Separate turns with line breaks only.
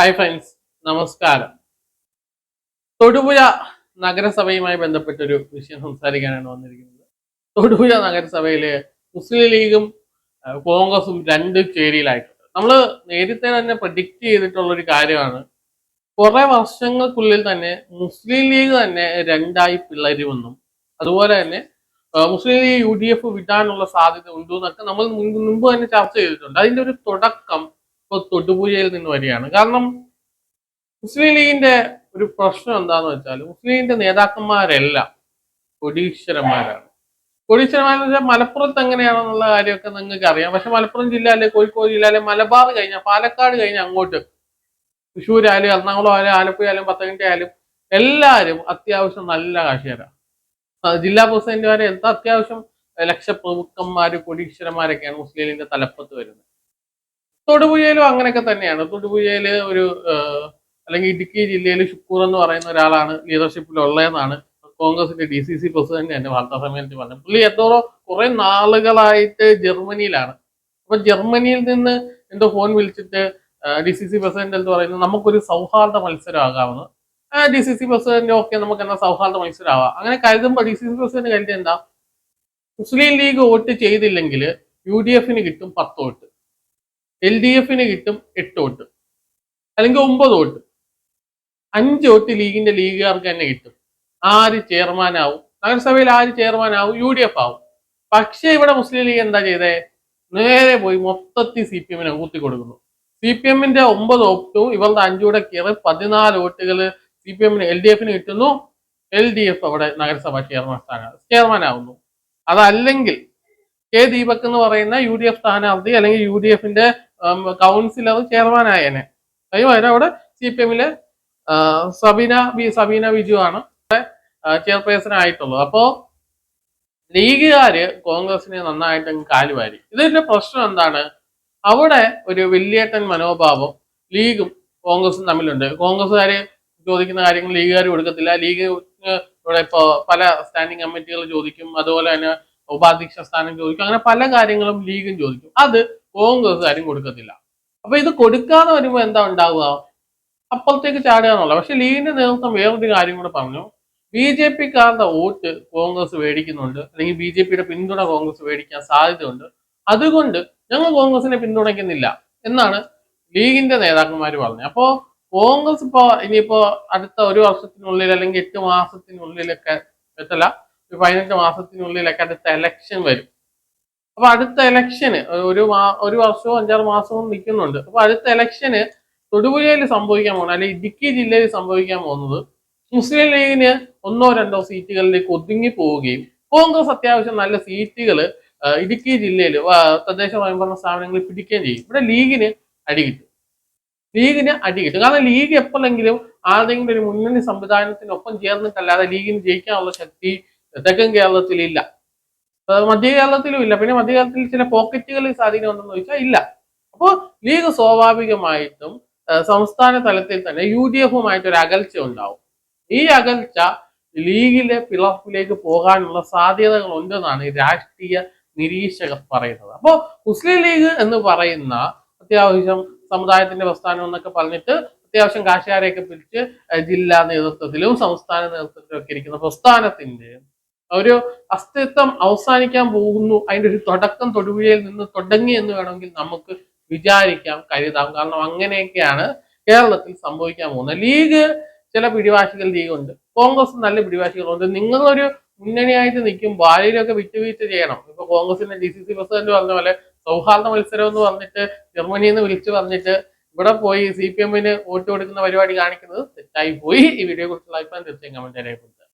Hi friends നമസ്കാരം. തൊടുപുഴ നഗരസഭയുമായി ബന്ധപ്പെട്ടൊരു വിഷയം സംസാരിക്കാനാണ് വന്നിരിക്കുന്നത്. തൊടുപുഴ നഗരസഭയിലെ മുസ്ലിം ലീഗും കോൺഗ്രസും രണ്ട് ചേരിയിലായിട്ടുണ്ട്. നമ്മൾ നേരത്തെ തന്നെ പ്രഡിക്റ്റ് ചെയ്തിട്ടുള്ള ഒരു കാര്യമാണ്. കുറെ വർഷങ്ങൾക്കുള്ളിൽ തന്നെ മുസ്ലിം ലീഗ് തന്നെ രണ്ടായി പിളരുമെന്നും അതുപോലെ തന്നെ Muslim League U D F വിടാനുള്ള സാധ്യത ഉണ്ടോ എന്നൊക്കെ നമ്മൾ മുൻപ് തന്നെ ചർച്ച ചെയ്തിട്ടുണ്ട്. അതിന്റെ ഒരു തുടക്കം തൊട്ടുപൂജയിൽ നിന്ന് വരികയാണ്. കാരണം മുസ്ലിം ലീഗിന്റെ ഒരു പ്രശ്നം എന്താന്ന് വെച്ചാൽ മുസ്ലിം ലീഗിന്റെ നേതാക്കന്മാരെല്ലാം കൊടീശ്വരന്മാരാണ്. കൊടീശ്വരന്മാരെന്ന് വെച്ചാൽ മലപ്പുറത്ത് എങ്ങനെയാണെന്നുള്ള കാര്യമൊക്കെ നിങ്ങൾക്ക് അറിയാം. പക്ഷെ മലപ്പുറം ജില്ലയിലെ കോഴിക്കോട് ജില്ലയിലെ മലബാർ കഴിഞ്ഞ പാലക്കാട് കഴിഞ്ഞ അങ്ങോട്ട് തൃശ്ശൂരായാലും എറണാകുളം ആയാലും ആലപ്പുഴ ആയാലും പത്തനംതിട്ട ആയാലും എല്ലാവരും അത്യാവശ്യം നല്ല കാശിയരാണ് ജില്ലാ പ്രസിഡന്റുമാരെ എന്താ അത്യാവശ്യം ലക്ഷപ്രമുഖന്മാര് കൊടീശ്വരന്മാരൊക്കെയാണ് മുസ്ലിം ലീഗിന്റെ തലപ്പത്ത് വരുന്നത്. തൊടുപുഴയിലും അങ്ങനെയൊക്കെ തന്നെയാണ്. തൊടുപുഴയിൽ ഒരു അല്ലെങ്കിൽ ഇടുക്കി ജില്ലയിൽ ഷുക്കൂർ എന്ന് പറയുന്ന ഒരാളാണ് ലീഡർഷിപ്പിൽ ഉള്ളതെന്നാണ് കോൺഗ്രസിന്റെ ഡി സി സി പ്രസിഡന്റ് തന്നെ വാർത്താ സമ്മേളനത്തിൽ പറഞ്ഞത്. പുള്ളി എന്തോ കുറെ നാളുകളായിട്ട് ജർമ്മനിയിലാണ്. അപ്പൊ ജർമ്മനിയിൽ നിന്ന് എന്തോ ഫോൺ വിളിച്ചിട്ട് ഡി സി സി പ്രസിഡന്റ് എന്ന് പറയുന്നത് നമുക്കൊരു സൗഹാർദ്ദ മത്സരമാകാമെന്ന് D C C president okay നമുക്ക് എന്നാ സൗഹാർദ്ദ മത്സരമാവാം അങ്ങനെ കരുതുമ്പോൾ ഡി സി സി പ്രസിഡന്റ് കരുതി എന്താ മുസ്ലിം ലീഗ് വോട്ട് ചെയ്തില്ലെങ്കിൽ യു ഡി എഫിന് കിട്ടും പത്ത് വോട്ട്. എൽ ഡി എഫിന് കിട്ടും എട്ട് വോട്ട്. അല്ലെങ്കിൽ ഒമ്പത് വോട്ട്. അഞ്ച് വോട്ട് ലീഗിന്റെ ലീഗുകാർക്ക് തന്നെ കിട്ടും. ആര് ചെയർമാൻ ആവും നഗരസഭയിൽ ആര് ചെയർമാൻ ആവും യു ഡി എഫ് ആവും. പക്ഷേ ഇവിടെ മുസ്ലിം ലീഗ് എന്താ ചെയ്തേ? നേരെ പോയി മൊത്തത്തിൽ സി പി എമ്മിനെ കൂത്തി കൊടുക്കുന്നു സി പി എമ്മിന്റെ ഒമ്പത് വോട്ടും ഇവരുടെ അഞ്ചൂടെ കയറി പതിനാല് വോട്ടുകൾ സി പി എമ്മിന് എൽ ഡി എഫിന് കിട്ടുന്നു. എൽ ഡി എഫ് അവിടെ നഗരസഭാ ചെയർമാൻ സ്ഥാനം ചെയർമാൻ ആവുന്നു അതല്ലെങ്കിൽ കെ ദീപക് എന്ന് പറയുന്ന യു ഡി എഫ് സ്ഥാനാർത്ഥി അല്ലെങ്കിൽ യു ഡി എഫിന്റെ കൗൺസിലർ ചെയർമാൻ അയ്യോ അതിന് അവിടെ സി പി എമ്മിലെ സബീന ബി സബീന ബിജു ആണ് ചെയർപേഴ്സൺ ആയിട്ടുള്ളത്. അപ്പോ ലീഗുകാര് കോൺഗ്രസിനെ നന്നായിട്ട് കാലുവാരി ഇതിന്റെ പ്രശ്നം എന്താണ്? അവിടെ ഒരു വലിയേട്ടൻ മനോഭാവം ലീഗും കോൺഗ്രസും തമ്മിലുണ്ട്. കോൺഗ്രസ്സുകാര് ചോദിക്കുന്ന കാര്യങ്ങൾ ലീഗുകാർ കൊടുക്കത്തില്ല. ലീഗ് ഇവിടെ ഇപ്പോ പല സ്റ്റാൻഡിംഗ് കമ്മിറ്റികൾ ചോദിക്കും. അതുപോലെ തന്നെ ഉപാധ്യക്ഷ സ്ഥാനം ചോദിക്കും. അങ്ങനെ പല കാര്യങ്ങളും ലീഗും ചോദിക്കും. അത് കോൺഗ്രസ്സുകാരും കൊടുക്കത്തില്ല. അപ്പൊ ഇത് കൊടുക്കാതെ വരുമ്പോൾ എന്താ ഉണ്ടാവുക? അപ്പുറത്തേക്ക് ചാടുകയെന്നുള്ള പക്ഷെ ലീഗിന്റെ നേതൃത്വം വേറൊരു കാര്യം കൂടെ പറഞ്ഞു. ബി ജെ പിക്കാരുടെ വോട്ട് കോൺഗ്രസ് മേടിക്കുന്നുണ്ട്. അല്ലെങ്കിൽ ബി ജെ പിയുടെ പിന്തുണ കോൺഗ്രസ് മേടിക്കാൻ സാധ്യതയുണ്ട്. അതുകൊണ്ട് ഞങ്ങൾ കോൺഗ്രസിനെ പിന്തുണയ്ക്കുന്നില്ല എന്നാണ് ലീഗിന്റെ നേതാക്കന്മാർ പറഞ്ഞത്. അപ്പോ കോൺഗ്രസ് ഇപ്പോ ഇനിയിപ്പോ അടുത്ത ഒരു വർഷത്തിനുള്ളിൽ അല്ലെങ്കിൽ എട്ട് മാസത്തിനുള്ളിലൊക്കെ എത്തല്ല ഒരു പതിനെട്ട് മാസത്തിനുള്ളിലൊക്കെ അടുത്ത എലക്ഷൻ വരും. അപ്പൊ അടുത്ത എലക്ഷന് ഒരു ഒരു വർഷവും അഞ്ചാറ് മാസവും നിൽക്കുന്നുണ്ട്. അപ്പൊ അടുത്ത എലക്ഷന് തൊടുപുഴയിൽ സംഭവിക്കാൻ പോകുന്നത് അല്ലെങ്കിൽ ഇടുക്കി ജില്ലയിൽ സംഭവിക്കാൻ പോകുന്നത് മുസ്ലിം ലീഗിന് ഒന്നോ രണ്ടോ സീറ്റുകളിലേക്ക് ഒതുങ്ങി പോവുകയും കോൺഗ്രസ് അത്യാവശ്യം നല്ല സീറ്റുകൾ ഇടുക്കി ജില്ലയിൽ തദ്ദേശ സ്വയംഭരണ സ്ഥാപനങ്ങളിൽ പിടിക്കുകയും ചെയ്യും. ഇവിടെ ലീഗിന് അടി കിട്ടും. ലീഗിന് അടി കിട്ടും. കാരണം ലീഗ് എപ്പോഴെങ്കിലും ആരെങ്കിലും ഒരു മുന്നണി സംവിധാനത്തിനൊപ്പം ചേർന്നിട്ടല്ലാതെ ലീഗിന് ജയിക്കാനുള്ള ശക്തി തെക്കൻ കേരളത്തിലില്ല. അഹ് മധ്യ കേരളത്തിലും ഇല്ല. പിന്നെ മധ്യ കേരളത്തിൽ ചില പോക്കറ്റുകളിൽ സ്വാധീനം ഉണ്ടെന്ന് ചോദിച്ചാൽ ഇല്ല. അപ്പോൾ ലീഗ് സ്വാഭാവികമായിട്ടും സംസ്ഥാന തലത്തിൽ തന്നെ യു ഡി എഫുമായിട്ട് ഒരു അകൽച്ച ഉണ്ടാവും. ഈ അകൽച്ച ലീഗിലെ പിളർപ്പിലേക്ക് പോകാനുള്ള സാധ്യതകൾ ഉണ്ടെന്നാണ് രാഷ്ട്രീയ നിരീക്ഷകർ പറയുന്നത്. അപ്പോൾ മുസ്ലിം ലീഗ് എന്ന് പറയുന്ന അത്യാവശ്യം സമുദായത്തിന്റെ പ്രസ്ഥാനം എന്നൊക്കെ പറഞ്ഞിട്ട് അത്യാവശ്യം കാശുകാരെയൊക്കെ പിടിച്ച് ജില്ലാ നേതൃത്വത്തിലും സംസ്ഥാന നേതൃത്വത്തിലും ഒക്കെ ഇരിക്കുന്ന പ്രസ്ഥാനത്തിന്റെ ഒരു അസ്തിത്വം അവസാനിക്കാൻ പോകുന്നു അതിന്റെ ഒരു തുടക്കം തൊടുപുഴയിൽ നിന്ന് തുടങ്ങി എന്ന് വേണമെങ്കിൽ നമുക്ക് വിചാരിക്കാം കരുതാം. കാരണം അങ്ങനെയൊക്കെയാണ് കേരളത്തിൽ സംഭവിക്കാൻ പോകുന്നത്. ലീഗ് ചില പിടിവാശികൾ ലീഗുണ്ട്. കോൺഗ്രസ് നല്ല പിടിവാശികളുണ്ട്. നിങ്ങളൊരു മുന്നണിയായിട്ട് നിൽക്കുമ്പോൾ ആരെയൊക്കെ വിട്ടുവീഴ്ച ചെയ്യണം. ഇപ്പൊ കോൺഗ്രസിന്റെ ഡി സി സി പ്രസിഡന്റ് പറഞ്ഞ പോലെ സൗഹാർദ്ദ മത്സരം എന്ന് പറഞ്ഞിട്ട് ജർമ്മനിയിൽ നിന്ന് വിളിച്ചു പറഞ്ഞിട്ട് ഇവിടെ പോയി സി പി എമ്മിന് വോട്ട് കൊടുക്കുന്ന പരിപാടി കാണിക്കുന്നത് തെറ്റായി പോയി. ഈ വീഡിയോ കുറിച്ചുള്ള അഭിപ്രായം തീർച്ചയായും കമന്റ് രേഖപ്പെടുത്തുക